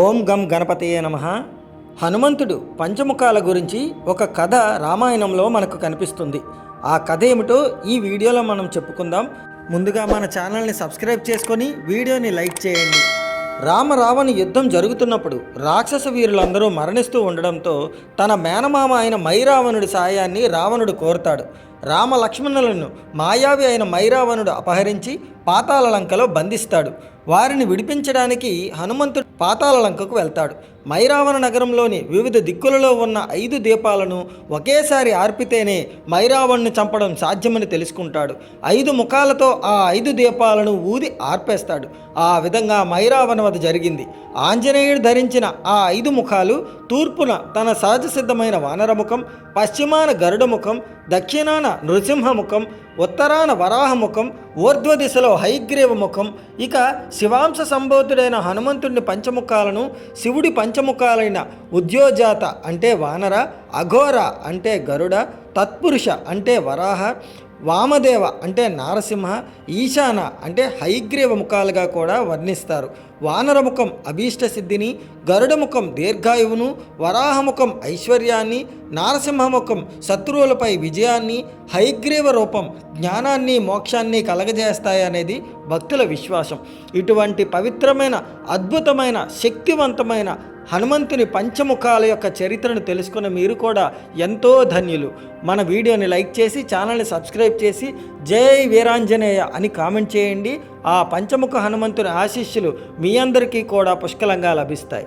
ఓం గం గణపతయే నమ. హనుమంతుడు పంచముఖాల గురించి ఒక కథ రామాయణంలో మనకు కనిపిస్తుంది. ఆ కథ ఏమిటో ఈ వీడియోలో మనం చెప్పుకుందాం. ముందుగా మన ఛానల్ని సబ్స్క్రైబ్ చేసుకొని వీడియోని లైక్ చేయండి. రామ రావణ యుద్ధం జరుగుతున్నప్పుడు రాక్షస వీరులందరూ మరణిస్తూ ఉండడంతో తన మేనమామ అయిన మైరావణుడి సాయాన్ని రావణుడు కోరుతాడు. రామ లక్ష్మణులను మాయావి అయిన మైరావణుడు అపహరించి పాతాళలంకలో బంధిస్తాడు. వారిని విడిపించడానికి హనుమంతుడు పాతాళ లంకకు వెళ్తాడు. మైరావణ నగరంలోని వివిధ దిక్కులలో ఉన్న ఐదు దీపాలను ఒకేసారి ఆర్పితేనే మైరావణ్ణి చంపడం సాధ్యమని తెలుసుకుంటాడు. ఐదు ముఖాలతో ఆ ఐదు దీపాలను ఊది ఆర్పేస్తాడు. ఆ విధంగా మైరావణ వధ జరిగింది. ఆంజనేయుడు ధరించిన ఆ ఐదు ముఖాలు తూర్పున తన సహజసిద్ధమైన వానరముఖం పశ్చిమాన గరుడముఖం దక్షిణాన నృసింహముఖం ఉత్తరాన వరాహముఖం ఊర్ధ్వ దిశలో హైగ్రీవ ముఖం. ఇక శివాంశ సంబోధుడైన హనుమంతుడిని పంచముఖాలను శివుడి పంచముఖాలైన ఉద్యోజాత అంటే వానర అఘోర అంటే గరుడ తత్పురుష అంటే వరాహ వామదేవ అంటే నారసింహ ఈశాన అంటే హైగ్రీవ ముఖాలుగా కూడా వర్ణిస్తారు. వానరముఖం అభీష్ట సిద్ధిని గరుడముఖం దీర్ఘాయువును వరాహముఖం ఐశ్వర్యాన్ని నారసింహముఖం శత్రువులపై విజయాన్ని హైగ్రీవ రూపం జ్ఞానాన్ని మోక్షాన్ని కలగజేస్తాయనేది భక్తుల విశ్వాసం. ఇటువంటి పవిత్రమైన అద్భుతమైన శక్తివంతమైన హనుమంతుని పంచముఖాల యొక్క చరిత్రను తెలుసుకున్న మీరు కూడా ఎంతో ధన్యులు. మన వీడియోని లైక్ చేసి ఛానల్ని సబ్స్క్రైబ్ చేసి జై వీరాంజనేయ అని కామెంట్ చేయండి. ఆ పంచముఖ హనుమంతుని ఆశీస్సులు మీ అందరికీ కూడా పుష్కలంగా లభిస్తాయి.